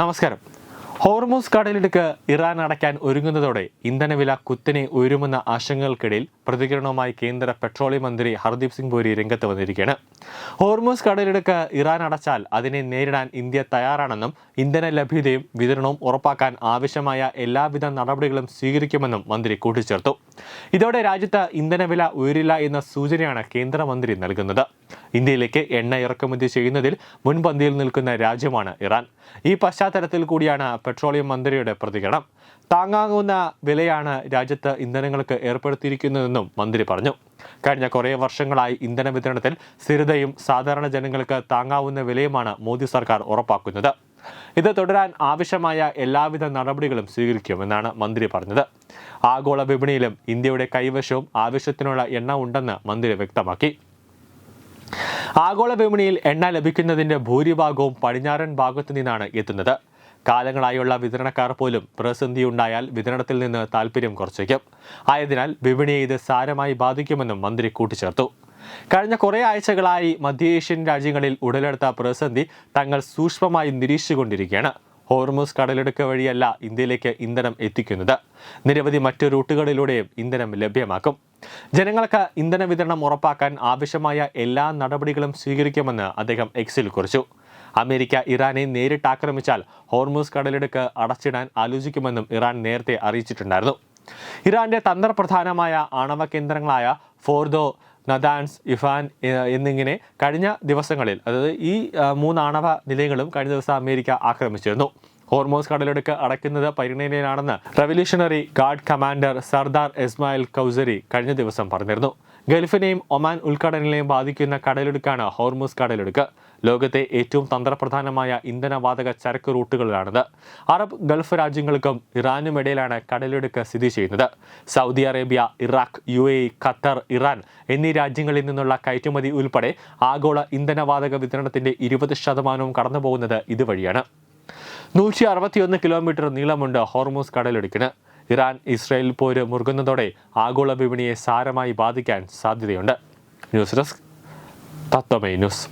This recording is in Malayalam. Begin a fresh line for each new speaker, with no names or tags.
നമസ്കാരം. ഹോർമോസ് കടലിടുക്ക് ഇറാൻ അടയ്ക്കാൻ ഒരുങ്ങുന്നതോടെ ഇന്ധനവില കുത്തനെ ഉയരുമെന്ന ആശങ്കകൾക്കിടയിൽ പ്രതികരണവുമായി കേന്ദ്ര പെട്രോളിയം മന്ത്രി ഹർദീപ് സിംഗ് പുരി രംഗത്ത് വന്നിരിക്കുകയാണ്. ഹോർമോസ് കടലിടുക്ക് ഇറാൻ അടച്ചാൽ അതിനെ നേരിടാൻ ഇന്ത്യ തയ്യാറാണെന്നും ഇന്ധന ലഭ്യതയും വിതരണവും ഉറപ്പാക്കാൻ ആവശ്യമായ എല്ലാവിധ നടപടികളും സ്വീകരിക്കുമെന്നും മന്ത്രി കൂട്ടിച്ചേർത്തു. ഇതോടെ രാജ്യത്ത് ഇന്ധനവില ഉയരില്ല എന്ന സൂചനയാണ് കേന്ദ്രമന്ത്രി നൽകുന്നത്. ഇന്ത്യയിലേക്ക് എണ്ണ ഇറക്കുമതി ചെയ്യുന്നതിൽ മുൻപന്തിയിൽ നിൽക്കുന്ന രാജ്യമാണ് ഇറാൻ. ഈ പശ്ചാത്തലത്തിൽ കൂടിയാണ് പെട്രോളിയം മന്ത്രിയുടെ പ്രതികരണം. താങ്ങാവുന്ന വിലയാണ് രാജ്യത്ത് ഇന്ധനങ്ങൾക്ക് ഏർപ്പെടുത്തിയിരിക്കുന്നതെന്നും മന്ത്രി പറഞ്ഞു. കഴിഞ്ഞ കുറേ വർഷങ്ങളായി ഇന്ധന വിതരണത്തിൽ സ്ഥിരതയും സാധാരണ ജനങ്ങൾക്ക് താങ്ങാവുന്ന വിലയുമാണ് മോദി സർക്കാർ ഉറപ്പാക്കുന്നത്. ഇത് തുടരാൻ ആവശ്യമായ എല്ലാവിധ നടപടികളും സ്വീകരിക്കുമെന്നാണ് മന്ത്രി പറഞ്ഞത്. ആഗോള വിപണിയിലും ഇന്ത്യയുടെ കൈവശവും ആവശ്യത്തിനുള്ള എണ്ണ ഉണ്ടെന്ന് മന്ത്രി വ്യക്തമാക്കി. ആഗോള വിപണിയിൽ എണ്ണ ലഭിക്കുന്നതിന്റെ ഭൂരിഭാഗവും പടിഞ്ഞാറൻ ഭാഗത്തു നിന്നാണ് എത്തുന്നത്. കാലങ്ങളായുള്ള വിതരണക്കാർ പോലും പ്രതിസന്ധിയുണ്ടായാൽ വിതരണത്തിൽ നിന്ന് താൽപ്പര്യം കുറച്ചേക്കും. ആയതിനാൽ വിപണിയെ ഇത് സാരമായി ബാധിക്കുമെന്നും മന്ത്രി കൂട്ടിച്ചേർത്തു. കഴിഞ്ഞ കുറേ ആഴ്ചകളായി മധ്യേഷ്യൻ രാജ്യങ്ങളിൽ ഉടലെടുത്ത പ്രതിസന്ധി തങ്ങൾ സൂക്ഷ്മമായി നിരീക്ഷിച്ചുകൊണ്ടിരിക്കുകയാണ്. ഹോർമോസ് കടലെടുക്ക വഴിയല്ല ഇന്ത്യയിലേക്ക് ഇന്ധനം എത്തിക്കുന്നത്. നിരവധി മറ്റു റൂട്ടുകളിലൂടെയും ഇന്ധനം ലഭ്യമാക്കും. ജനങ്ങൾക്ക് ഇന്ധന വിതരണം ഉറപ്പാക്കാൻ ആവശ്യമായ എല്ലാ നടപടികളും സ്വീകരിക്കുമെന്ന് അദ്ദേഹം എക്സിൽ കുറിച്ചു. അമേരിക്ക ഇറാനെ നേരിട്ട് ആക്രമിച്ചാൽ ഹോർമൂസ് കടലെടുക്ക് അടച്ചിടാൻ ആലോചിക്കുമെന്നും ഇറാൻ നേരത്തെ അറിയിച്ചിട്ടുണ്ടായിരുന്നു. ഇറാന്റെ തന്ത്രപ്രധാനമായ ആണവ കേന്ദ്രങ്ങളായ ഫോർദോ നദാൻസ് ഇഫാൻ എന്നിങ്ങനെ കഴിഞ്ഞ ദിവസങ്ങളിൽ അതായത് ഈ മൂന്ന് ആണവ നിലയങ്ങളും കഴിഞ്ഞ ദിവസം അമേരിക്ക ആക്രമിച്ചിരുന്നു. ഹോർമോസ് കടലെടുക്ക് അടയ്ക്കുന്നത് പരിഗണനയിലാണെന്ന് Revolutionary Guard commander Sardar Ismail Kowsari കഴിഞ്ഞ ദിവസം പറഞ്ഞിരുന്നു. ഗൾഫിനെയും ഒമാൻ ഉൾക്കടലിനെയും ബാധിക്കുന്ന കടലെടുക്കാണ് ഹോർമൂസ് കടലെടുക്ക്. ലോകത്തെ ഏറ്റവും തന്ത്രപ്രധാനമായ ഇന്ധനവാതക ചരക്ക് റൂട്ടുകളിലാണിത്. അറബ് ഗൾഫ് രാജ്യങ്ങൾക്കും ഇറാനും ഇടയിലാണ് കടലെടുക്ക് സ്ഥിതി ചെയ്യുന്നത്. Saudi Arabia Iraq U A Qatar Iran എന്നീ രാജ്യങ്ങളിൽ നിന്നുള്ള കയറ്റുമതി ഉൾപ്പെടെ ആഗോള ഇന്ധനവാതക വിതരണത്തിന്റെ ഇരുപത് ശതമാനവും കടന്നുപോകുന്നത് ഇതുവഴിയാണ്. നൂറ്റി അറുപത്തിയൊന്ന് കിലോമീറ്റർ നീളമുണ്ട് ഹോർമോസ് കടലിടുക്കിന്. ഇറാൻ ഇസ്രായേൽ പോര് മുറുകുന്നതോടെ ആഗോള വിപണിയെ സാരമായി ബാധിക്കാൻ സാധ്യതയുണ്ട്. News desk Tatwamayi news.